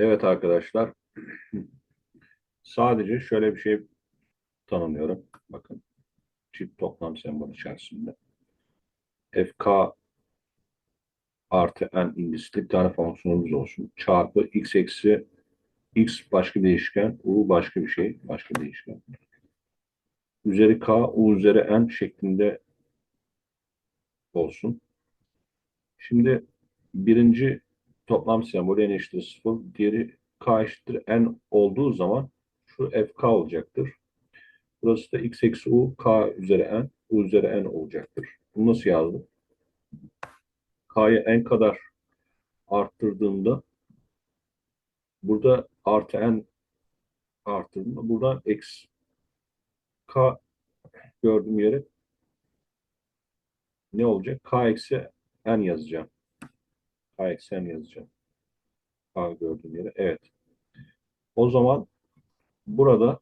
Evet arkadaşlar. Sadece şöyle bir şey tanımlıyorum. Bakın. Çift toplam sembol içerisinde. FK artı n indisli bir tane fonksiyonumuz olsun. Çarpı x eksi x başka değişken, u başka bir şey, başka değişken. Üzeri k, u üzeri n şeklinde olsun. Şimdi birinci toplam sembolü n eşittir 0, diğeri k eşittir n olduğu zaman şu fk olacaktır. Burası da x eksi u, k üzeri n, u üzeri n olacaktır. Bunu nasıl yazdım? k'yı n kadar arttırdığımda burada artı n arttırdığımda buradan x k gördüğüm yere ne olacak? k eksi n yazacağım. K eksi n yazacağım. k gördüğüm yere. Evet. O zaman burada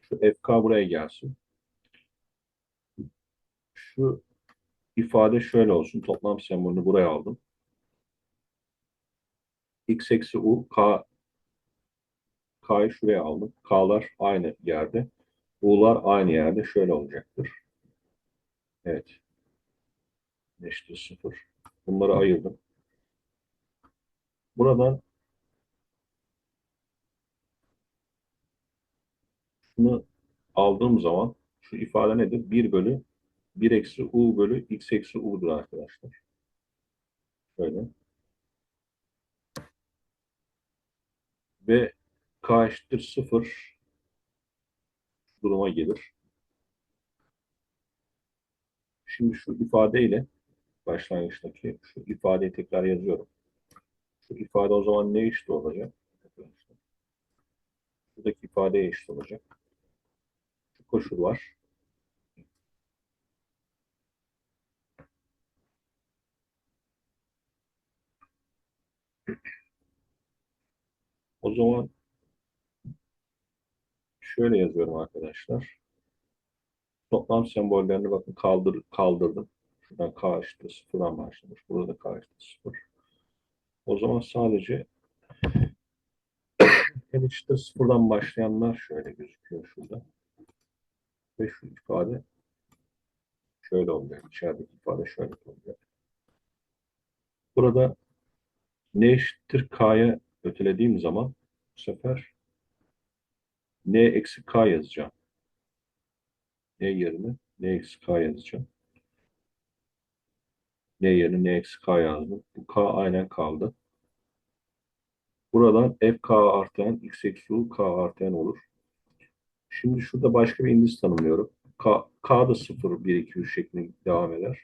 şu fk buraya gelsin. Şu ifade şöyle olsun. Toplam sembolünü buraya aldım. x eksi u k k'yı şuraya aldım. k'lar aynı yerde. u'lar aynı yerde. Şöyle olacaktır. Evet. Eşittir sıfır. Bunları ayırdım. Buradan şunu aldığım zaman şu ifade nedir? 1 bölü 1 eksi u bölü x eksi u'dur arkadaşlar. Şöyle. Ve k eşittir 0 duruma gelir. Şimdi şu ifadeyle başlangıçtaki şu ifadeyi tekrar yazıyorum. Şu ifade o zaman ne eşit olacak? Buradaki ifadeye eşit olacak. Şu koşul var. O zaman şöyle yazıyorum arkadaşlar. Toplam sembollerini bakın kaldır, kaldırdım. Şuradan k eşittir sıfırdan başlamış. Burada da k eşittir sıfır. O zaman sadece n eşittir sıfırdan başlayanlar şöyle gözüküyor şurada. Ve şu ifade şöyle olacak. İçerideki ifade şöyle olacak. Burada n eşittir k'ya ötelediğim zaman bu sefer n eksi k yazacağım. n yerine n eksi k yazacağım. n yerine n eksi k yazdım. K aynen kaldı. Buradan fk artı n x eksi u k artı n olur. Şimdi şurada başka bir indiz tanımlıyorum. K, k da 0, 1, 2, 3 şeklinde devam eder.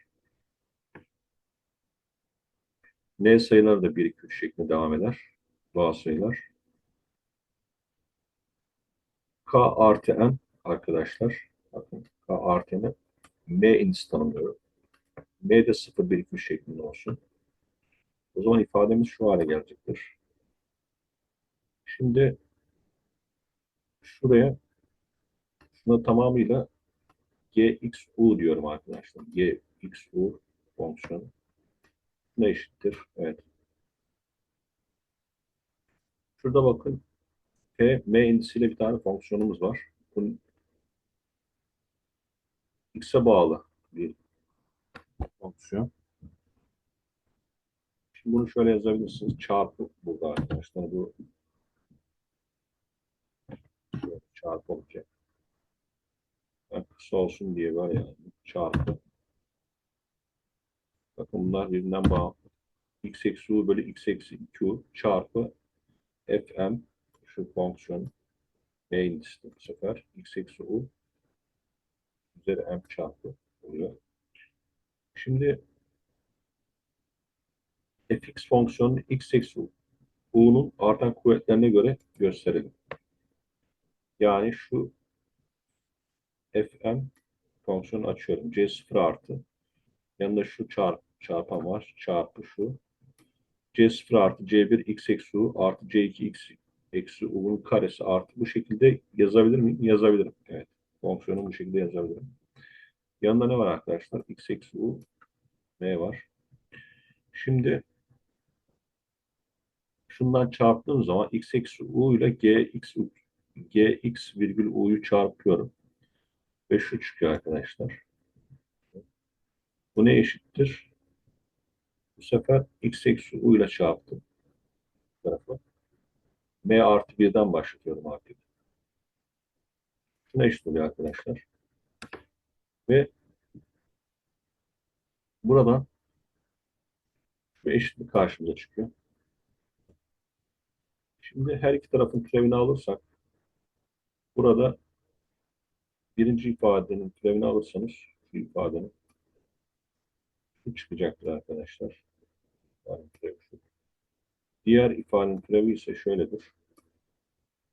N sayıları da 1, 2, 3 şeklinde devam eder. Doğal sayılar. K artı N arkadaşlar. Bakın K artı N M indisi tanımlıyorum. M de 0, 1, 2, 3 şeklinde olsun. O zaman ifademiz şu hale gelecektir. Şimdi şuraya şuna tamamıyla gxu diyorum arkadaşlar. gxu fonksiyonu ne eşittir? Evet. Şurada bakın P, M indisiyle bir tane fonksiyonumuz var. Bunun x'e bağlı bir fonksiyon. Bunu şöyle yazabilirsiniz. Çarpı burada arkadaşlar. Bu şöyle çarpı olacak. Kısa olsun diye var yani. Çarpı. Bakın bunlar birbirinden bağlı. x eksi u bölü x eksi 2u çarpı fm şu fonksiyon m indisi bu sefer x eksi u üzeri m çarpı oluyor. Şimdi fx fonksiyonunu x eksi u'nun artan kuvvetlerine göre gösterelim. Yani şu fm fonksiyonu açıyorum. c0 artı yanında şu çarp, çarpan var. Çarpı şu. c0 artı c1 x eksi u artı c2 x eksi u'nun karesi artı bu şekilde yazabilir miyim? Yazabilirim. Evet. Fonksiyonu bu şekilde yazabilirim. Yanında ne var arkadaşlar? x eksi u m var. Şimdi şundan çarptığım zaman x eksi u ile gx, gx virgül u'yu çarpıyorum. Ve şu çıkıyor arkadaşlar. Bu ne eşittir? Bu sefer x eksi u ile çarptım. M artı 1'den başlatıyorum artık. Şuna eşit oluyor arkadaşlar. Ve buradan şu eşitlik karşımıza çıkıyor. Şimdi her iki tarafın türevini alırsak burada birinci ifadenin türevini alırsanız şu ifadenin şu çıkacaktır arkadaşlar. Diğer ifadenin türevi ise şöyledir.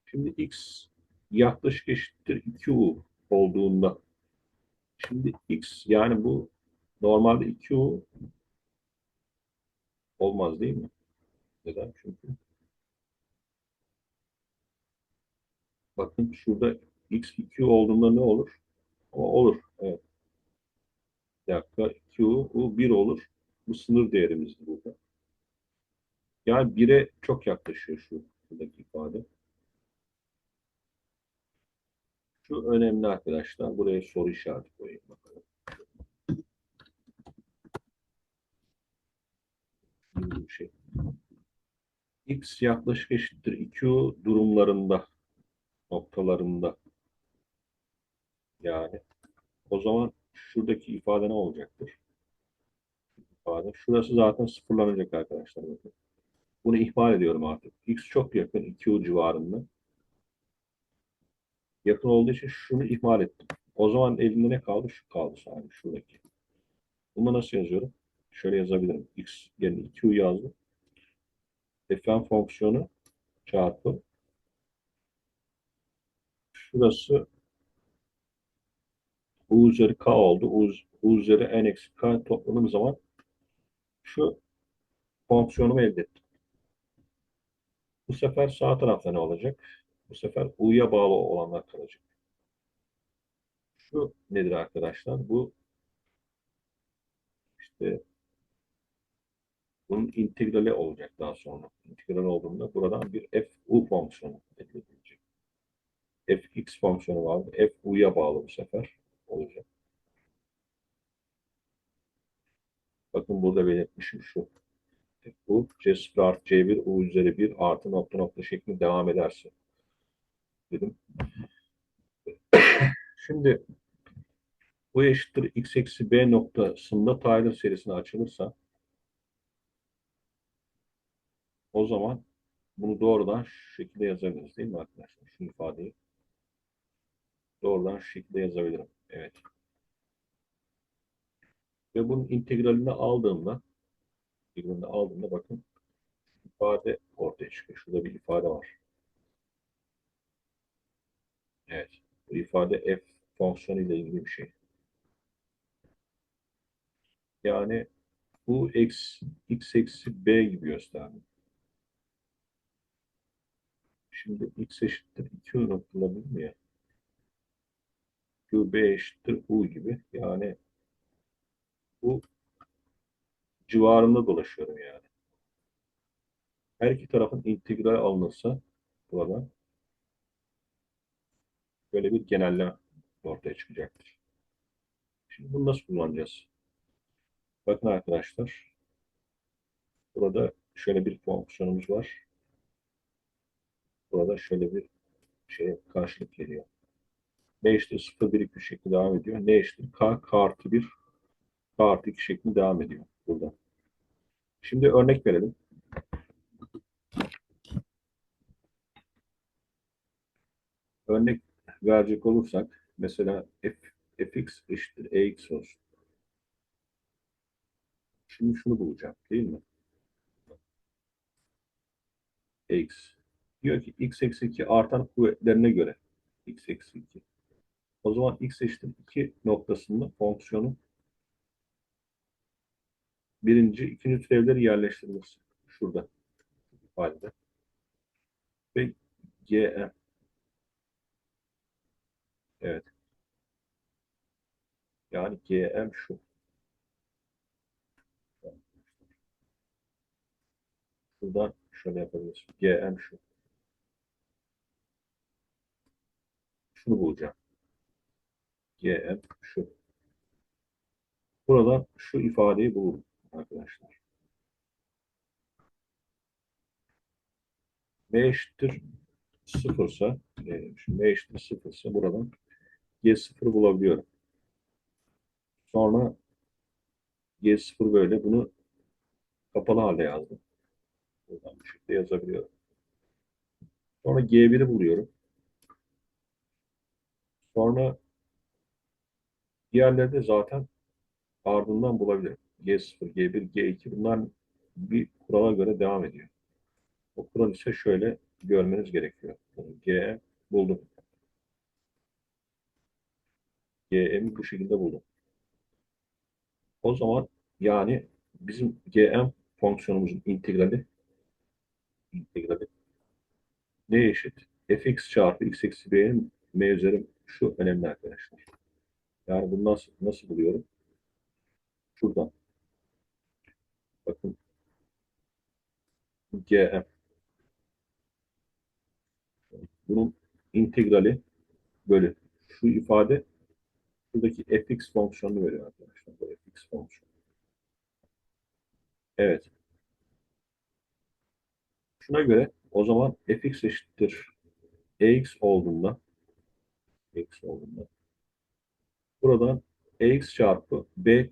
Şimdi x yaklaşık eşittir 2u olduğunda şimdi x yani bu normalde 2u olmaz değil mi? Neden? Çünkü bakın şurada x 2 olduğunda ne olur? Ama olur. Evet. Bir dakika 2u u 1 olur. Bu sınır değerimizdir burada. Yani 1'e çok yaklaşıyor şu buradaki ifade. Şu önemli arkadaşlar. Buraya soru işareti koyayım bakalım. Şey. X yaklaşık eşittir 2 durumlarında noktalarında yani o zaman şuradaki ifade ne olacaktır? İfade. Şurası zaten sıfırlanacak arkadaşlar. Bakın. Bunu ihmal ediyorum artık. X çok yakın 2 civarında. Yakın olduğu için şunu ihmal ettim. O zaman elimde ne kaldı? Şu kaldı sadece şuradaki. Bunu nasıl yazıyorum? Şöyle yazabilirim. X yerine 2U yazdım. fn fonksiyonu çarpı şurası u üzeri k oldu. U, u üzeri n eksi k topladığım zaman şu fonksiyonumu elde ettim. Bu sefer sağ tarafta ne olacak? Bu sefer u'ya bağlı olanlar kalacak. Şu nedir arkadaşlar? Bu işte bunun integrali olacak daha sonra. İntegral olduğunda buradan bir f u fonksiyonu. Fx fonksiyonu var. f u'ya bağlı bu sefer olacak. Bakın burada belirtmişim şu. Bu C0 artı C1 U üzeri 1 artı nokta nokta şeklinde devam ederse. Dedim. Şimdi bu eşittir x eksi b noktasında Taylor serisine açılırsa o zaman bunu doğrudan şu şekilde yazabiliriz değil mi arkadaşlar? Şu ifadeyi doğrudan şu şekilde yazabilirim. Evet. Ve bunun integralini aldığımda integralini aldığımda bakın ifade ortaya çıkıyor. Şurada bir ifade var. Evet. Bu ifade f fonksiyonu ile ilgili bir şey. Yani bu x, x eksi b gibi gösterdim. Şimdi x eşittir 2 unutulabilir mi ya? Q, B eşittir U gibi. Yani bu civarında dolaşıyorum yani. Her iki tarafın integral alınırsa burada böyle bir genelleme ortaya çıkacaktır. Şimdi bunu nasıl kullanacağız? Bakın arkadaşlar. Burada şöyle bir fonksiyonumuz var. Burada şöyle bir şey karşılık geliyor. B eşittir 0, 1, 2 şeklinde devam ediyor. Ne eşittir? K, K artı 1, K artı 2 şeklinde devam ediyor burada. Şimdi örnek verelim. Örnek verecek olursak mesela f, fx eşittir ex olsun. Şimdi şunu bulacağım değil mi? x. Diyor ki x eksi 2 artan kuvvetlerine göre x eksi 2. O zaman x eşittir 2 noktasında fonksiyonun birinci, ikinci türevleri yerleştirilirse. Şurada ifadede. Ve gm Evet. Yani gm şu. Şuradan şöyle yapabiliriz. GM şu. Şunu bulacağım. GM şu. Burada şu ifadeyi bulurum arkadaşlar. M eşittir sıfırsa, e, şimdi eşittir sıfırsa buradan G0 bulabiliyorum. Sonra G0 böyle bunu kapalı halde yazdım. Buradan bu şekilde yazabiliyorum. Sonra G1'i buluyorum. Sonra diğerleri de zaten ardından bulabilirim. G0, G1, G2 bunlar bir kurala göre devam ediyor. O kural ise şöyle görmeniz gerekiyor. G buldum. GM'i bu şekilde buldum. O zaman yani bizim GM fonksiyonumuzun integrali integrali ne eşit? fx çarpı x eksi b'nin m üzeri şu önemli arkadaşlar. Yani bunu nasıl, nasıl buluyorum? Şuradan. Bakın. GM. Bunun integrali bölü. Şu ifade şuradaki fx fonksiyonunu veriyor arkadaşlar. Bu fx fonksiyonu. Evet. Şuna göre o zaman fx eşittir ax olduğunda x olduğunda buradan ax çarpı b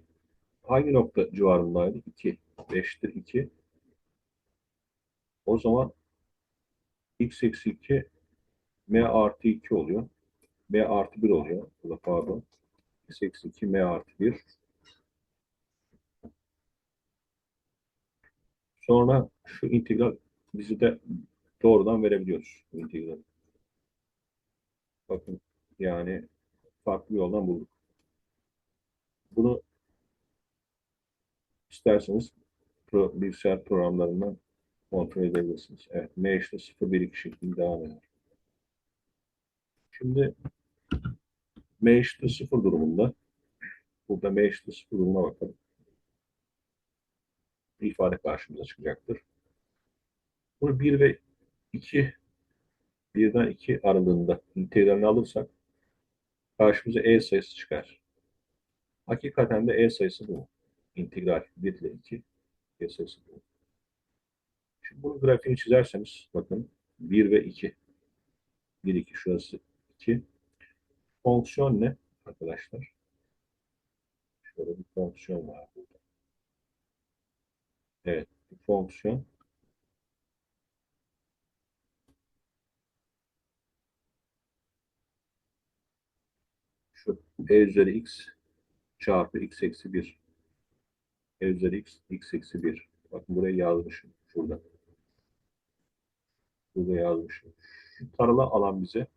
hangi nokta civarındaydı? 2. 5'tir 2. O zaman x eksi 2 m artı 2 oluyor. m artı 1 oluyor. Burada pardon. x eksi 2 m artı 1. Sonra şu integral bizi de doğrudan verebiliyoruz. Bu integrali. Bakın yani farklı yoldan bulduk. Bunu isterseniz pro, bilgisayar programlarından kontrol edebilirsiniz. Evet, M işte 0, 1, 2 şeklinde devam eder. Şimdi M eşittir 0 durumunda burada M eşittir 0 durumuna bakalım. Bir ifade karşımıza çıkacaktır. Bunu 1 ve 2 birden 2 aralığında integralini alırsak karşımıza E sayısı çıkar. Hakikaten de E sayısı bu. İntegral 1 ile 2 E sayısı bu. Şimdi bunun grafiğini çizerseniz bakın 1 ve 2 1 2 şurası 2 fonksiyon ne arkadaşlar? Şöyle bir fonksiyon var burada. Evet, bir fonksiyon şu e üzeri x çarpı x eksi 1 e üzeri x x eksi 1 bakın buraya yazmışım şurada. Burada yazmışım. Şu taralı alan bize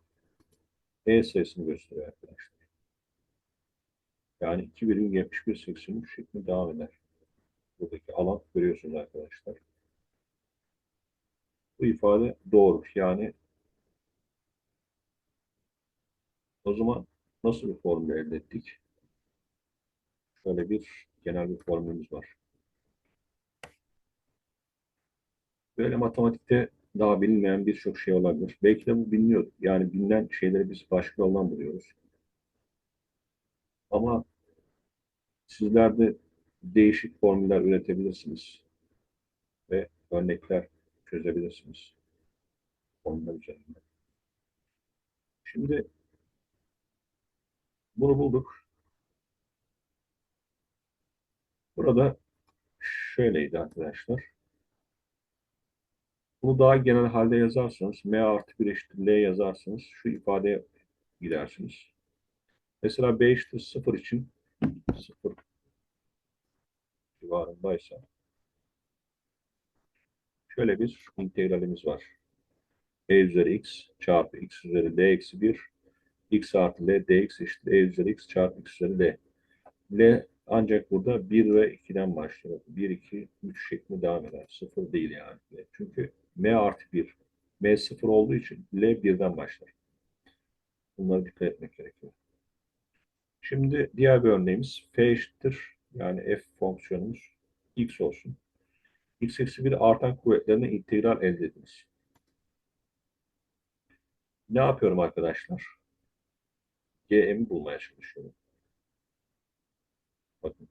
e sayısını gösteriyor arkadaşlar. Yani 2 birim 71 83 şeklinde devam eder. Buradaki alan görüyorsunuz arkadaşlar. Bu ifade doğru. Yani o zaman nasıl bir formül elde ettik? Şöyle bir genel bir formülümüz var. Böyle matematikte daha bilinmeyen birçok şey olabilir. Belki de bu biliniyor. Yani bilinen şeyleri biz başka yoldan buluyoruz. Ama sizler de değişik formüller üretebilirsiniz. Ve örnekler çözebilirsiniz. Formüller üzerinde. Şimdi bunu bulduk. Burada şöyleydi arkadaşlar. Bunu daha genel halde yazarsanız m artı 1 eşittir l yazarsanız şu ifadeye gidersiniz. Mesela b eşittir 0 için 0 civarındaysa şöyle bir integralimiz var. e üzeri x çarpı x üzeri l eksi 1 x artı l dx eşittir e üzeri x çarpı x üzeri l. L ancak burada 1 ve 2'den başlıyor. 1, 2, 3 şeklinde devam eder. 0 değil yani. Çünkü m artı 1. m 0 olduğu için L 1'den başlar. Bunlara dikkat etmek gerekiyor. Şimdi diğer bir örneğimiz f eşittir. Yani f fonksiyonumuz x olsun. x eksi 1 artan kuvvetlerine integral elde ediniz. Ne yapıyorum arkadaşlar? GM'i bulmaya çalışıyorum. Bakın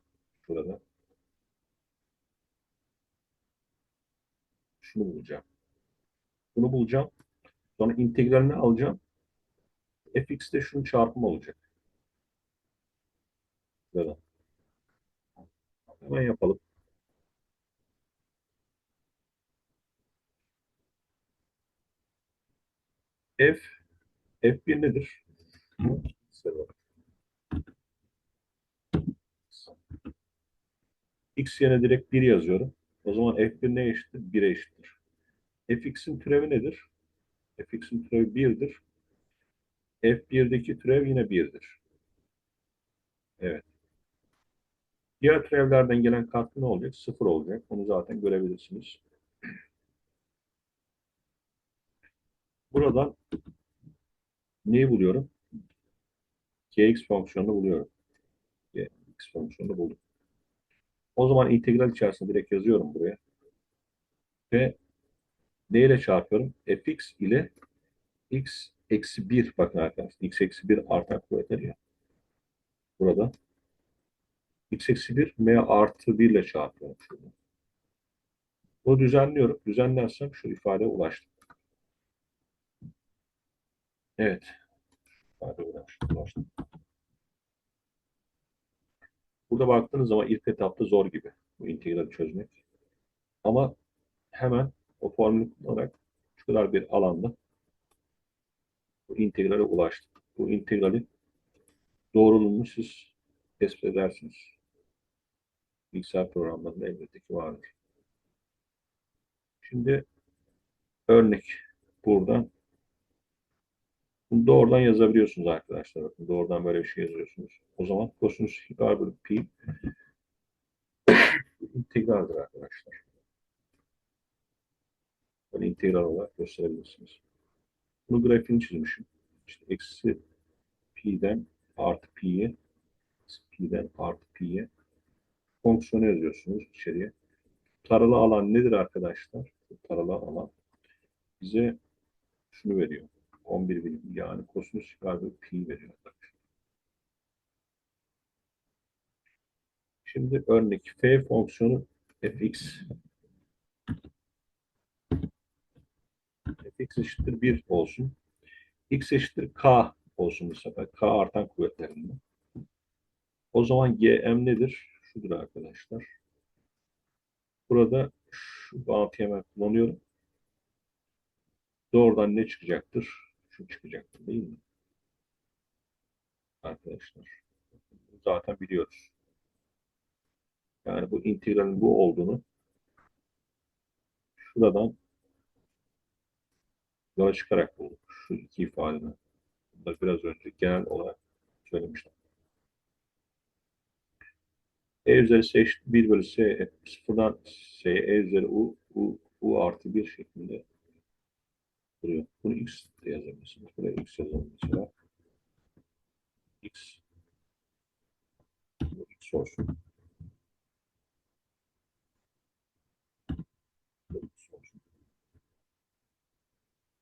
şurada. Şunu bulacağım. Bunu bulacağım. Sonra integralini alacağım. fx'te şunun çarpımı olacak. Böyle. Hemen yapalım. F F1 nedir? X yerine direkt 1 yazıyorum. O zaman F1 ne eşittir? 1'e eşittir. Fx'in türevi nedir? Fx'in türevi 1'dir. F1'deki türev yine 1'dir. Evet. Diğer türevlerden gelen katkı ne olacak? 0 olacak. Onu zaten görebilirsiniz. Buradan neyi buluyorum? Gx fonksiyonunu buluyorum. Gx fonksiyonunu buldum. O zaman integral içerisinde direkt yazıyorum buraya. Ve ne ile çarpıyorum? fx ile x eksi 1 bakın arkadaşlar. x eksi 1 artan kuvvetleri ya. Burada x eksi 1 m artı 1 ile çarpıyorum. Şurada. Bunu düzenliyorum. Düzenlersem şu ifadeye ulaştım. Evet. İfade ulaştım. ulaştım. Burada baktığınız zaman ilk etapta zor gibi bu integrali çözmek. Ama hemen o formülü kullanarak şu kadar bir alanda bu integrale ulaştık. Bu integralin doğruluğunu siz tespit edersiniz. Bilgisayar programlarında elbette ki vardır. Şimdi örnek buradan bunu doğrudan yazabiliyorsunuz arkadaşlar. Bakın doğrudan böyle bir şey yazıyorsunuz. O zaman kosinüs hiper bölü pi integraldir arkadaşlar. Böyle integral olarak gösterebilirsiniz. Bunu grafiğini çizmişim. İşte eksi pi'den artı pi'ye pi'den artı pi'ye fonksiyonu yazıyorsunuz içeriye. Taralı alan nedir arkadaşlar? Taralı alan bize şunu veriyor. 11 birim yani kosinüs çıkar ve pi veriyor. Şimdi örnek f fonksiyonu fx fx eşittir 1 olsun. x eşittir k olsun bu sefer. K artan kuvvetlerinden. O zaman gm nedir? Şudur arkadaşlar. Burada şu bağıntıyı hemen kullanıyorum. Doğrudan ne çıkacaktır? Şu çıkacaktır değil mi? Arkadaşlar. Zaten biliyoruz. Yani bu integralin bu olduğunu şuradan yola çıkarak bulduk. Şu iki ifadeden. Bunları biraz önce genel olarak söylemiştim. E üzeri S eşit 1 bölü S sıfırdan S E üzeri U, U, U artı 1 şeklinde duruyor. Bunu X de yazabilirsiniz. Buraya X yazalım mesela. X X olsun. Bu X olsun.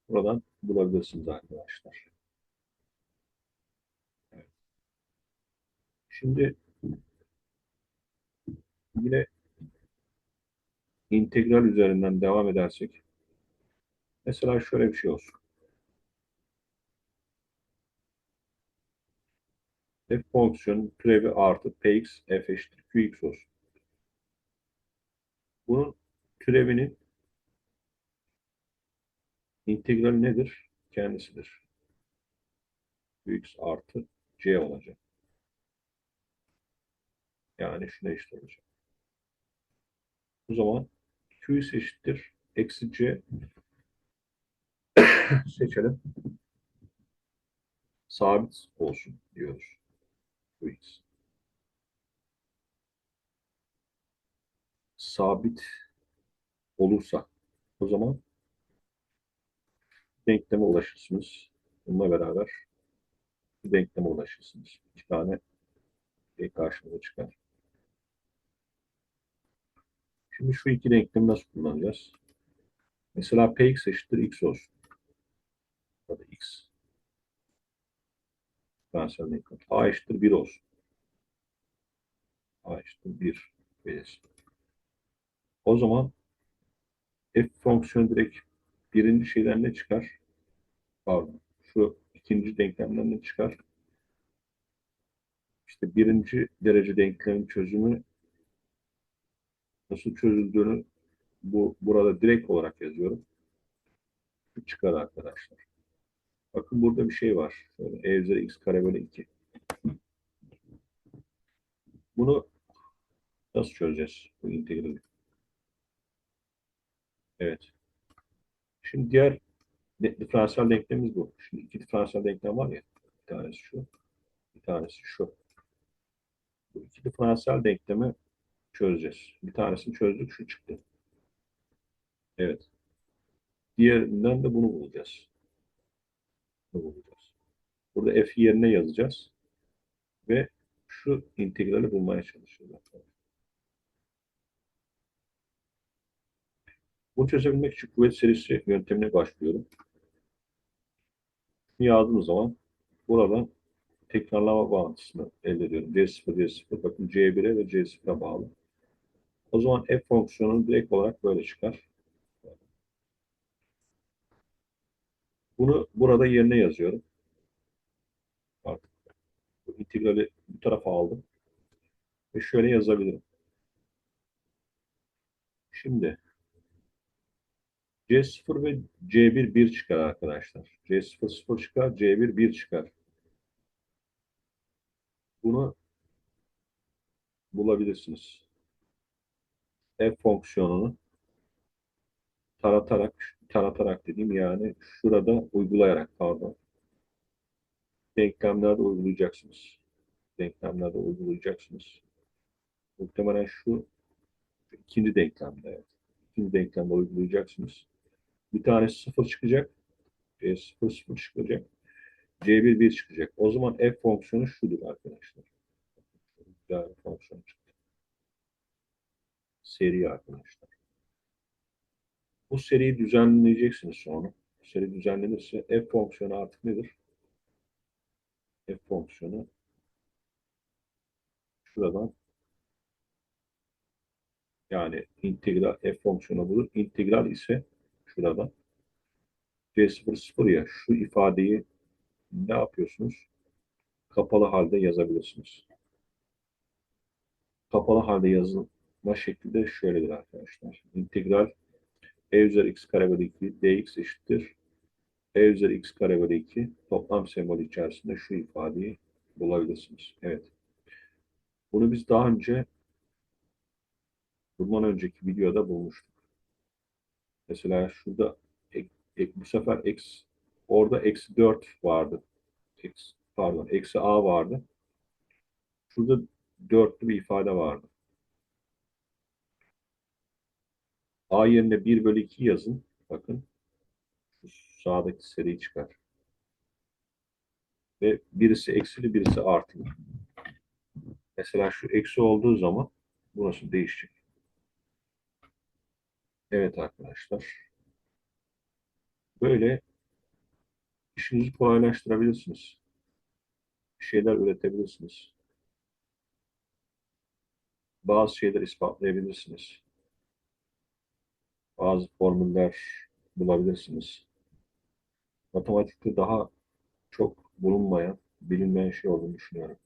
Buradan bulabilirsiniz arkadaşlar. Evet. Şimdi yine integral üzerinden devam edersek mesela şöyle bir şey olsun. f fonksiyonu türevi artı px f eşittir qx olsun. Bunun türevinin integrali nedir? Kendisidir. qx artı c olacak. Yani şuna eşit olacak. O zaman qx eşittir eksi c seçelim. Sabit olsun diyoruz. qx. Sabit olursa o zaman denkleme ulaşırsınız. Bununla beraber bir denkleme ulaşırsınız. İki tane şey karşınıza çıkar. Şimdi şu iki denklemi nasıl kullanacağız? Mesela px eşittir x olsun. Ya da x. Diferansiyel denklem. a eşittir 1 olsun. a eşittir 1 verirsin. O zaman f fonksiyonu direkt birinci şeyden ne çıkar? Pardon. Şu ikinci denklemden ne çıkar? İşte birinci derece denklemin çözümü nasıl çözüldüğünü bu burada direkt olarak yazıyorum. Şu çıkar arkadaşlar. Bakın burada bir şey var. Şöyle e üzeri x kare bölü 2. Bunu nasıl çözeceğiz? Bu integrali. Evet. Şimdi diğer diferansiyel denklemimiz bu. Şimdi iki diferansiyel denklem var ya. Bir tanesi şu. Bir tanesi şu. Bu iki diferansiyel denklemi çözeceğiz. Bir tanesini çözdük. Şu çıktı. Evet. Diğerinden de bunu bulacağız. Bunu bulacağız. Burada f yerine yazacağız. Ve şu integrali bulmaya çalışacağız. Bunu çözebilmek için kuvvet serisi yöntemine başlıyorum. Yazdığım zaman buradan tekrarlama bağıntısını elde ediyorum. C0, C0. Bakın C1'e ve C0'a bağlı. O zaman f fonksiyonu direkt olarak böyle çıkar. Bunu burada yerine yazıyorum. Artık bu integrali bu tarafa aldım. Ve şöyle yazabilirim. Şimdi C0 ve C1 1 çıkar arkadaşlar. C0 0 çıkar, C1 1 çıkar. Bunu bulabilirsiniz. F fonksiyonunu taratarak, taratarak dediğim yani şurada uygulayarak pardon. Denklemlerde uygulayacaksınız. Denklemlerde uygulayacaksınız. Muhtemelen şu ikinci denklemde. Evet. İkinci denklemde uygulayacaksınız. Bir tanesi sıfır çıkacak. C sıfır sıfır çıkacak. C1 1 çıkacak. O zaman f fonksiyonu şudur arkadaşlar. Güzel bir fonksiyon çıktı. Seri arkadaşlar. Bu seriyi düzenleyeceksiniz sonra. Bu seri düzenlenirse f fonksiyonu artık nedir? f fonksiyonu şuradan yani integral f fonksiyonu bulur. İntegral ise şuradan c0 0 ya şu ifadeyi ne yapıyorsunuz? Kapalı halde yazabilirsiniz. Kapalı halde yazılma şekli de şöyledir arkadaşlar. İntegral e üzeri x kare bölü 2 dx eşittir. e üzeri x kare bölü 2 toplam sembolü içerisinde şu ifadeyi bulabilirsiniz. Evet. Bunu biz daha önce bundan önceki videoda bulmuştuk. Mesela şurada ek, ek, bu sefer x orada eksi 4 vardı. X, pardon eksi a vardı. Şurada dörtlü bir ifade vardı. A yerine 1 bölü 2 yazın. Bakın. Sağdaki seri çıkar. Ve birisi eksili birisi artılı. Mesela şu eksi olduğu zaman burası değişecek. Evet arkadaşlar. Böyle işinizi kolaylaştırabilirsiniz. Bir şeyler üretebilirsiniz. Bazı şeyler ispatlayabilirsiniz. Bazı formüller bulabilirsiniz. Matematikte daha çok bulunmayan, bilinmeyen şey olduğunu düşünüyorum.